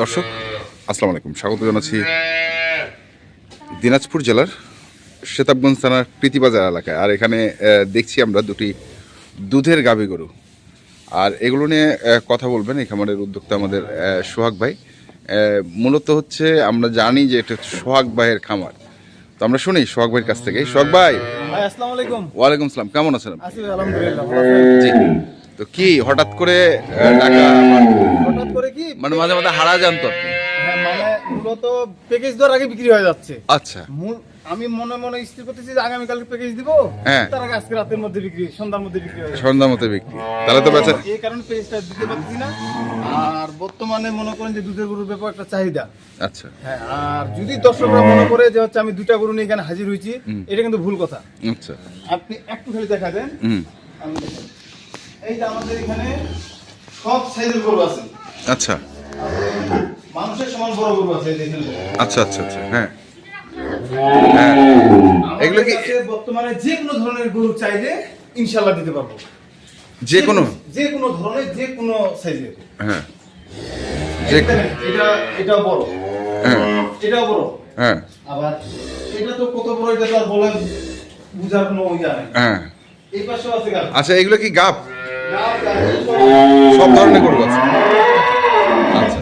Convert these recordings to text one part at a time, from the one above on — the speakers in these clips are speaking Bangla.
দর্শক আসসালামু আলাইকুম। স্বাগত জানাচ্ছি দিনাজপুর জেলার সেতাবগঞ্জ থানার প্রীতিবাজার এলাকায়। আর এখানে দেখছি আমরা দুটি দুধের গাভী গরু। আর এগুলো নিয়ে কথা বলবেন এই খামারের উদ্যোক্তা আমাদের সোহাগ ভাই। মূলত হচ্ছে আমরা জানি যে এটা সোহাগ ভাইয়ের খামার। তো আমরা শুনি সোহাগ ভাইয়ের কাছ থেকে সোহাগ ভাই! আসসালামু আলাইকুম। ওয়ালাইকুম আসসালাম। কেমন আছেন আপনি? আলহামদুলিল্লাহ জি। তো কি হঠাৎ করে টাকা হঠাৎ করে কি? মানে মাঝে মাঝে হারা যান তো আপনি? হ্যাঁ, মানে মূলত প্যাকেজ দেওয়ার আগে বিক্রি হয়ে যাচ্ছে। আচ্ছা। মূল আমি মনে মনে স্থির করতেছি যে প্যাকেজ দিব হ্যাঁ। তার আগে আজকে রাতের মধ্যে বিক্রি সন্ধ্যার মধ্যে বিক্রি হয়ে বিক্রি। তাহলে তো বেচা এই কারণে প্যাকেজটা দিতে পারছি না। আর বর্তমানে মনে করেন যে দুধের গরুর ব্যাপার একটা চাহিদা। আচ্ছা। হ্যাঁ আর যদি দর্শকরা মনে করে যে হচ্ছে আমি দুটা গরু নিয়ে এখানে হাজির হয়েছি এটা কিন্তু ভুল কথা। আচ্ছা। আপনি একটু খালি দেখা দেন আমি। এই যে আমাদের এখানে সব সাইজের গরু আছে। আচ্ছা। মানুষের সমান বড় গরু আছে আচ্ছা আচ্ছা আচ্ছা হ্যাঁ। হ্যাঁ। এগুলো কি বর্তমানে যে কোনো ধরনের গরু চাইলে ইনশাল্লাহ দিতে পারব। যে কোনো যে কোনো ধরনের যে কোনো সাইজের। হ্যাঁ। এটা এটা বড়। হ্যাঁ। এটাও বড়। হ্যাঁ। আবার এটা তো কত বড় এটা তো আর বলে বুঝার কোনো ইয়া নেই। হ্যাঁ। এই পাশেও আছে আচ্ছা এগুলো কি গাপ? সব- ধরনের গরু আছে। আচ্ছা।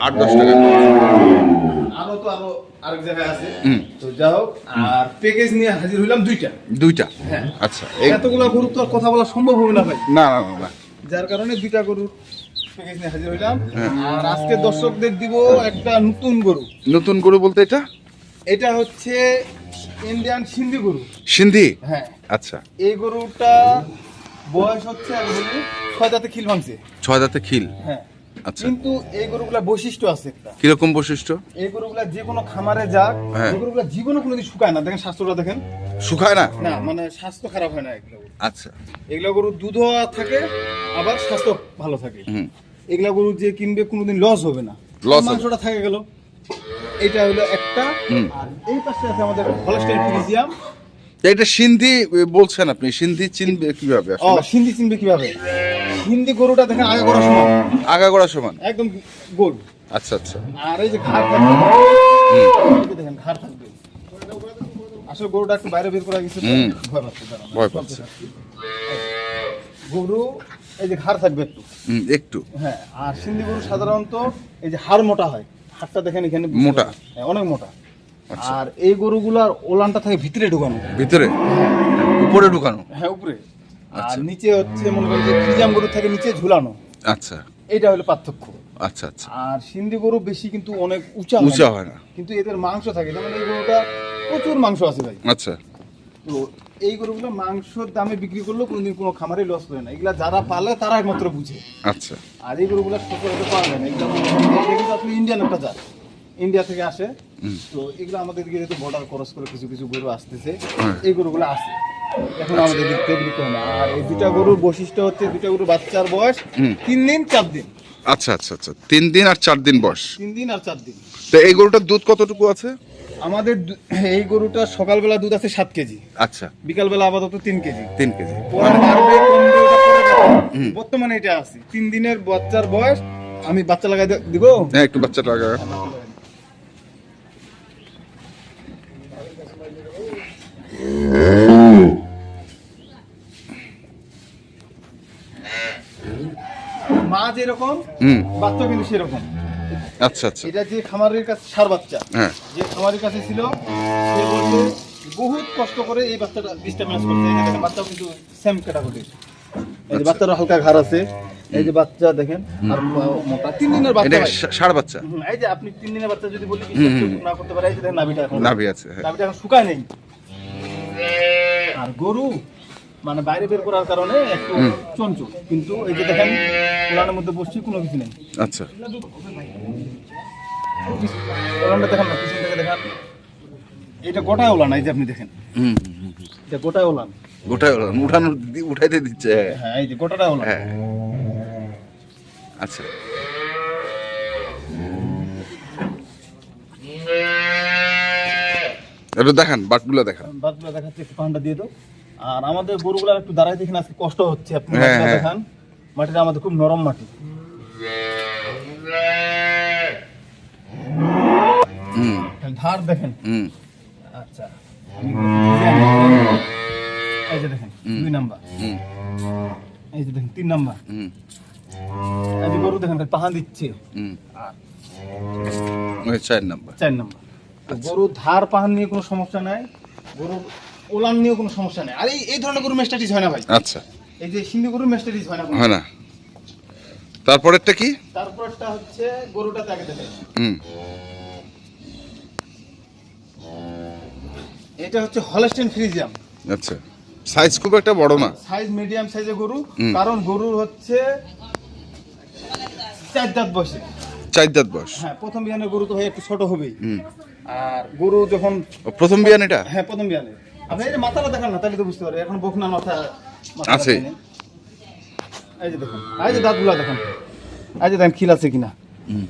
আট দশ টাকা আরও তো আরও আরেক জায়গায় আছে। তো যা হোক আর প্যাকেজ নিয়ে হাজির হইলাম দুইটা। দুইটা? হ্যাঁ। আচ্ছা এতগুলা গরু তো কথা বলা সম্ভব হবে না ভাই। না না না, না। যার কারণে দুইটা গরুর প্যাকেজ নিয়ে হাজির হইলাম। আর আজকে দর্শকদের দিব একটা নতুন গরু। নতুন গরু বলতে এটা? এটা হচ্ছে ইন্ডিয়ান সিন্ধি গরু সিন্ধি হ্যাঁ। আচ্ছা। এই গরুটা বয়স হচ্ছে আমি বলি ছয় দাঁতে খিল ভাঙছে। ছয় দাঁতে খিল? হ্যাঁ। আচ্ছা। কিন্তু এই গরুগুলা বৈশিষ্ট্য আছে একটা। কীরকম বৈশিষ্ট্য? এই গরুগুলা যে কোনো খামারে যাক হ্যাঁ। এই গরুগুলা জীবনে কোনোদিন শুকায় না। দেখেন স্বাস্থ্যটা দেখেন। শুকায় না? না মানে স্বাস্থ্য খারাপ হয় না এগুলো আচ্ছা। এগুলা গরুর দুধও থাকে আবার স্বাস্থ্য ভালো থাকে। হুম। এগুলা গরু যে কিনবে কোনোদিন লস হবে না। হবে। মাংসটা থাকে গেল। এটা হলো একটা। আর এই পাশে আছে আমাদের হলস্টাইন ফ্রিজিয়াম এটা সিন্ধি বলছেন আপনি সিন্ধি চিনবে কীভাবে ও সিন্ধি চিনবে কীভাবে? হিন্দি গরুটা দেখেন আগে করার সময় আগাগোড়া সমান? একদম গোল। আচ্ছা আচ্ছা। আর এই যে ঘাড় থাকবে দেখেন ঘাড় থাকবে। আসলে গরুটা একটু বাইরে বের করা গেছে। ভয় পাচ্ছে ভয় পাচ্ছে। গরু এই যে ঘাড় থাকবে একটু। একটু। হ্যাঁ আর সিন্ধি গরু সাধারণত এই যে হাড় মোটা হয়। হাড়টা দেখেন এখানে মোটা। হ্যাঁ, অনেক মোটা। আচ্ছা। আর এই গরুগুলার ওলানটা থাকে ভিতরে ঢুকানো। ভিতরে? উপরে ঢুকানো? হ্যাঁ উপরে। আর আচ্ছা। নিচে হচ্ছে মনে করেন যে ফ্রিজাম গরু থাকে নিচে ঝুলানো। আচ্ছা। এটা হলো পার্থক্য। আচ্ছা আচ্ছা। আর সিন্ধি গরু বেশি কিন্তু অনেক উঁচা উঁচা হয় না। কিন্তু এদের মাংস থাকে। যেমন এই গরুটা প্রচুর মাংস আছে ভাই। আচ্ছা। তো এই গরুগুলো মাংসর দামে বিক্রি করলেও কোনোদিন কোনো খামারে লস করে না। এগুলা যারা পালে তারা একমাত্র বুঝে। আচ্ছা। আর এই গরুগুলো সচরাচর পাওয়া যায় না। এগুলো আসলে ইন্ডিয়ান একটা জাত। ইন্ডিয়া থেকে আসে। তো এগুলো আমাদের দিকে যেহেতু বর্ডার ক্রস করে কিছু কিছু গরু আসতেছে হ্যাঁ। এই গরুগুলো আসে। এখন আমাদের দিক থেকে হয় না। আর এই দুটা গরুর বৈশিষ্ট্য হচ্ছে দুটা গরুর বাচ্চার বয়স। তিন দিন চার দিন। আচ্ছা আচ্ছা আচ্ছা। তিন দিন আর চার দিন বয়স। তিন দিন আর চার দিন। তো এই গরুটার দুধ কতটুকু আছে? আমাদের এই গরুটা সকালবেলা দুধ আছে সাত কেজি। আচ্ছা। বিকালবেলা আপাতত তিন কেজি। তিন কেজি। বর্তমানে এটা আছে। তিন দিনের বাচ্চার বয়স। আমি বাচ্চা লাগাই দিব? হ্যাঁ একটু বাচ্চাটা আগা মা যেরকম বাচ্চা কিন্তু সেরকম। আচ্ছা আচ্ছা। এটা যে খামারের কাছে সার বাচ্চা হ্যাঁ। যে খামারের কাছে ছিল সে বলছে বহুত কষ্ট করে এই বাচ্চাটা বীজটা ম্যানেজ করছে। দেখেন বাচ্চাও কিন্তু সেম ক্যাটাগরি এই যে বাচ্চারও হালকা ঘাড় আছে। এই যে বাচ্চা দেখেন আর মোটা। তিন দিনের বাচ্চা ষাঁড় বাচ্চা? এই যে আপনি তিন দিনের বাচ্চা যদি বলি না করতে পারে। এই যে দেখেন নাভিটা এখন। নাভি আছে হ্যাঁ। নাভিটা এখন শুকায় নেই। আর গরু মানে বাইরে বের করার কারণে একটু চঞ্চল। কিন্তু এই যে দেখেন উলানের মধ্যে বসছি কোনো কিছু নেই। আচ্ছা। উলানটা দেখেন না পিছন থেকে দেখান। এটা গোটায় উলান এই যে আপনি দেখেন। হুম। এটা গোটায় উলান। গোটায় ওলান উঠানো উঠাইতে দিচ্ছে। হ্যাঁ। এই যে গোটাটা উলান। হ্যাঁ। আচ্ছা। একটু দেখান বাটগুলো দেখান। বাদগুলো দেখাচ্ছে একটু পান্ডা দিয়ে দাও। আর আমাদের গরুগুলার একটু দাঁড়াই দেখেন আজকে কষ্ট হচ্ছে। আপনি হ্যাঁ, হ্যাঁ। দেখান। মাটিটা আমাদের খুব নরম মাটি। ধার দেখেন। হুম। আচ্ছা। এই যে দেখেন দুই নাম্বার। হুম। এই যে দেখেন তিন নাম্বার। হুম। এই যে গরু দেখেন পাহান দিচ্ছে। হুম। আর ওই চার নাম্বার। চার নাম্বার। তো গরু ধার পাহান নিয়ে কোনো সমস্যা নাই। গরুর ওলান নিয়েও কোনো সমস্যা নাই। আর এই এই ধরনের গরু মেস্টাটিস হয় না ভাই। আচ্ছা। এই যে সিন্ধি গরু মেস্টাটিস হয় না কোনো। হয় না। তারপরেরটা কি? তারপরটা হচ্ছে গরুটাতে আগে দেখেন হুম। এটা হচ্ছে হলস্টেন ফ্রিজিয়াম আচ্ছা। সাইজ খুব একটা বড় না। সাইজ মিডিয়াম সাইজের গরু। হুম। কারণ গরুর হচ্ছে চার দাঁত বসে চার দাঁত বয়স। হ্যাঁ প্রথম বিয়ানের গরু তো হয় একটু ছোট হবেই। হুম। আর গরু যখন ও, প্রথম বিয়ান এটা? হ্যাঁ প্রথম বিয়ানে আপনি এই যে মাথাটা দেখান না তাহলে তো বুঝতে পারবে। এখন বকনার মাথা আছে। এই যে দেখুন এই যে দাঁতগুলো দেখুন। এই যে দেখেন খিল আছে কিনা? হুম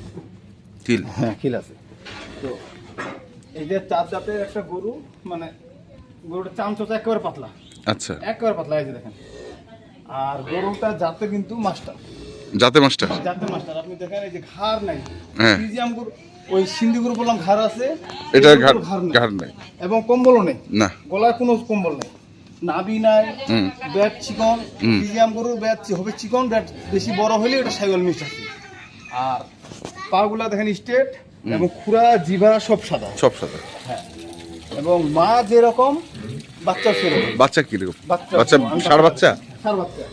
তিল হ্যাঁ খিল আছে। তো এই যে চার দাঁতের একটা গরু মানে গরুটা চামচটা একেবারে পাতলা। আচ্ছা। একেবারে পাতলা এই যে দেখেন। আর গরুটা জাতে কিন্তু মাস্টার। জাতে মাস্টার? জাতে মাস্টার আপনি দেখেন এই যে ঘাড় নাই। হ্যাঁ। ফ্রিজিয়াম গরু ওই সিন্ধি গরু বললাম ঘাড় আছে এটা গরুর ঘাড় নেই। এবং কম্বলও নেই। না। গলায় কোনো কম্বল নেই। নাভি নাই। ব্যাট চিকন হুম। ফ্রিজিয়াম গরুর ব্যাট হবে চিকন ব্যাট বেশি বড় হলে ওটা সাইকেল মিক্স আছে। আর পাগুলা দেখেন স্ট্রেট এবং খুরা জিভা সব সাদা। সব সাদা। হ্যাঁ। এবং মা যেরকম বাচ্চা সেরকম। বাচ্চা কীরকম? বাচ্চা বাচ্চা ষাড় বাচ্চা? সার বাচ্চা।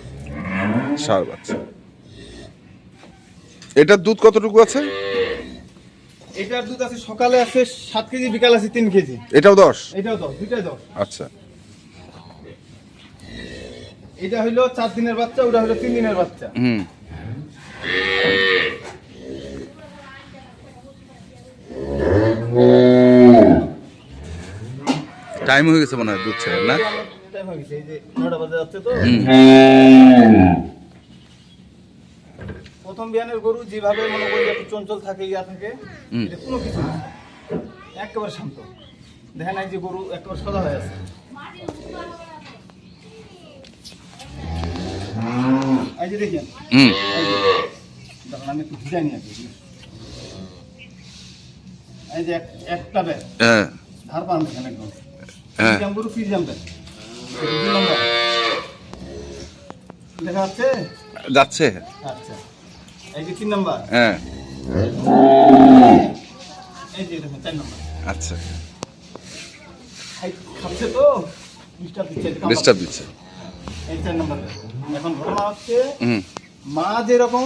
ষাড় বাচ্চা। এটার দুধ কতটুকু আছে? এটার দুধ আছে সকালে আছে সাত কেজি বিকাল আছে তিন কেজি। এটাও দশ? এটাও দশ দুইটাই দশ। আচ্ছা। এটা হইল চার দিনের বাচ্চা ওটা হইল তিন দিনের বাচ্চা। হুম। টাইম হয়ে গেছে মনে হয় দুধ ছেড়ে না? টাইম হয়ে গেছে, এই যে নটা বাজে যাচ্ছে তো। প্রথম বিয়ানের গরু যেভাবে মনে করি একটু চঞ্চল থাকে ইয়া থাকে এটা কোনো কিছু না। একেবারে শান্ত। দেখেন এই যে গরু একেবারে সাদা হয়ে আছে। এই যে দেখেন। দাঁড়ান আমি একটু ভিজা নিয়ে আসি এই যে এক- একটা ব্যাগ। হ্যাঁ। ধার পান দেখেন একদম। হ্যাঁ। ব্যাগ। দেখা যাচ্ছে? যাচ্ছে। আচ্ছা। হ্যাঁ। আচ্ছা। তো ডিস্টার্ব দিচ্ছে এখন ঘটনা হচ্ছে মা যেরকম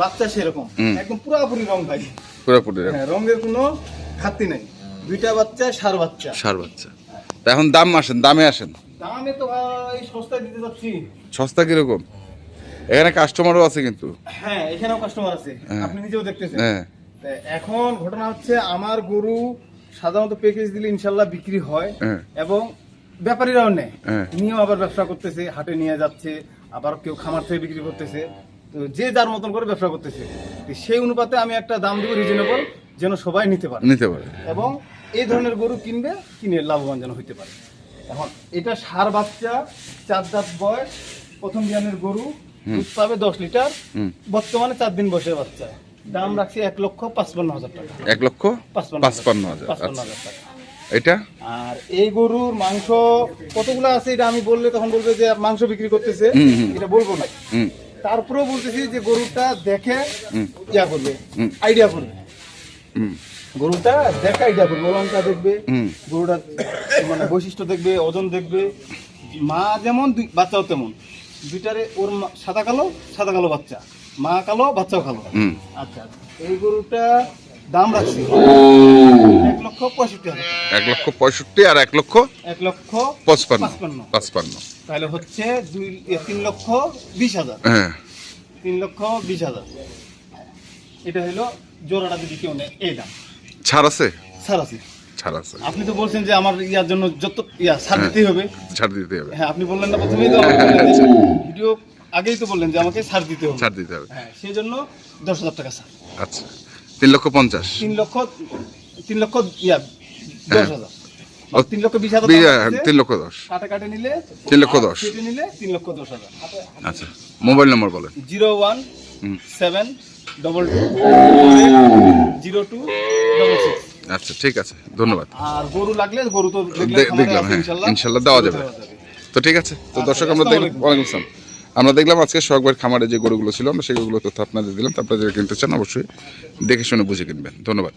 বাচ্চা সেরকম। একদম পুরাপুরি রং ভাই। পুরোপুরি হ্যাঁ রঙের কোনো ঘাটতি নেই। দুইটা বাচ্চা সার বাচ্চা। ষাড় বাচ্চা। তা এখন দাম আসেন দামে আসেন। দামে তো ভাই সস্তায় দিতে যাচ্ছি সস্তা কীরকম? এখানে কাস্টমারও আছে কিন্তু। হ্যাঁ এখানেও কাস্টমার আছে। হ্যাঁ। আপনি নিজেও দেখতেছেন। হ্যাঁ। এখন ঘটনা হচ্ছে আমার গরু সাধারণত প্যাকেজ দিলে ইনশাল্লাহ বিক্রি হয় হ্যাঁ। এবং ব্যাপারীরাও নেয়। হ্যাঁ। নিয়েও আবার ব্যবসা করতেছে হাটে নিয়ে যাচ্ছে আবার কেউ খামার থেকে বিক্রি করতেছে। তো যে যার মতন করে ব্যবসা করতেছে। সেই অনুপাতে আমি একটা দাম দেবো রিজনেবল যেন সবাই নিতে পারে। নিতে পারে। এবং এই ধরনের গরু কিনবে কিনে লাভবান যেন হইতে পারে। এখন এটা সার বাচ্চা চার দাঁত বয়স প্রথম জ্ঞানের গরু দুধ পাবে দশ লিটার বর্তমানে চার দিন বয়সের বাচ্চা। দাম রাখছি এক লক্ষ পাঁচপান্ন হাজার টাকা। এক লক্ষ পাঁচপান্ন পাঁচপান্ন হাজার পাঁচপান্ন আচ্ছা। হাজার টাকা। এটা? আর এই গরুর মাংস কতগুলো আছে এটা আমি বললে তখন বলবে যে মাংস বিক্রি করতেছে। এটা বলব না। তারপরেও বলতেছি যে গরুটা দেখে ইয়া করবে আইডিয়া করবে। গরুটা দেখে আইডিয়া করবে ওলানটা দেখবে। গরুটার মানে বৈশিষ্ট্য দেখবে ওজন দেখবে। মা যেমন বাচ্চাও তেমন। দুইটারে ওর মা- সাদা কালো সাদা কালো বাচ্চা। মা কালো বাচ্চাও কালো। আচ্ছা এই গরুটা দাম রাখছি। এক লক্ষ পঁয়ষট্টি হাজার এক লক্ষ পঁয়ষট্টি আর এক লক্ষ এক লক্ষ পঁচপান্ন। পাঁচপান্ন। তাহলে হচ্ছে দুই তিন লক্ষ বিশ হাজার। হ্যাঁ। তিন লক্ষ বিশ হাজার। এটা হলো জোড়াটা যদি কেউ নেয় এই দাম। ছাড় আছে? স্যার আছে। ছাড় আছে। আপনি তো বলছেন যে আমার ইয়ার জন্য যত ইয়া ছাড় দিতেই হবে। ছাড় দিতে হবে। হ্যাঁ আপনি বললেন না প্রথমেই তো ভিডিও আগেই তো বললেন যে আমাকে ছাড় দিতে হবে। ছাড় দিতে হবে। হ্যাঁ সেই জন্য দশ হাজার টাকা স্যার আচ্ছা। তিন লক্ষ পঞ্চাশ। তিন লক্ষ তিন লক্ষ ইয়া দশ হাজার। তিন লক্ষ বিশ হাজার হ্যাঁ। তিন লক্ষ দশ। কাটে কাটে নিলে তিন লক্ষ দশ। কেটে নিলে তিন লক্ষ দশ হাজার। আচ্ছা। মোবাইল নম্বর বলেন। Zero one seven double two zero two double six. আচ্ছা ঠিক আছে। ধন্যবাদ। আর গরু লাগলে গরু তো দেখলাম, হ্যাঁ, ইনশাল্লাহ। ইনশাল্লাহ দেওয়া যাবে। তো ঠিক আছে। তো আচ্ছা, দর্শক আমরা দেখলাম ওয়ালাইকুম আসসালাম। আমরা দেখলাম আজকে শখবার খামারে যে গরুগুলো ছিল, আমরা সেগুলো তথ্য আপনাদের দিলাম। তো আপনারা যারা কিনতে চান, অবশ্যই দেখে শুনে বুঝে কিনবেন। ধন্যবাদ।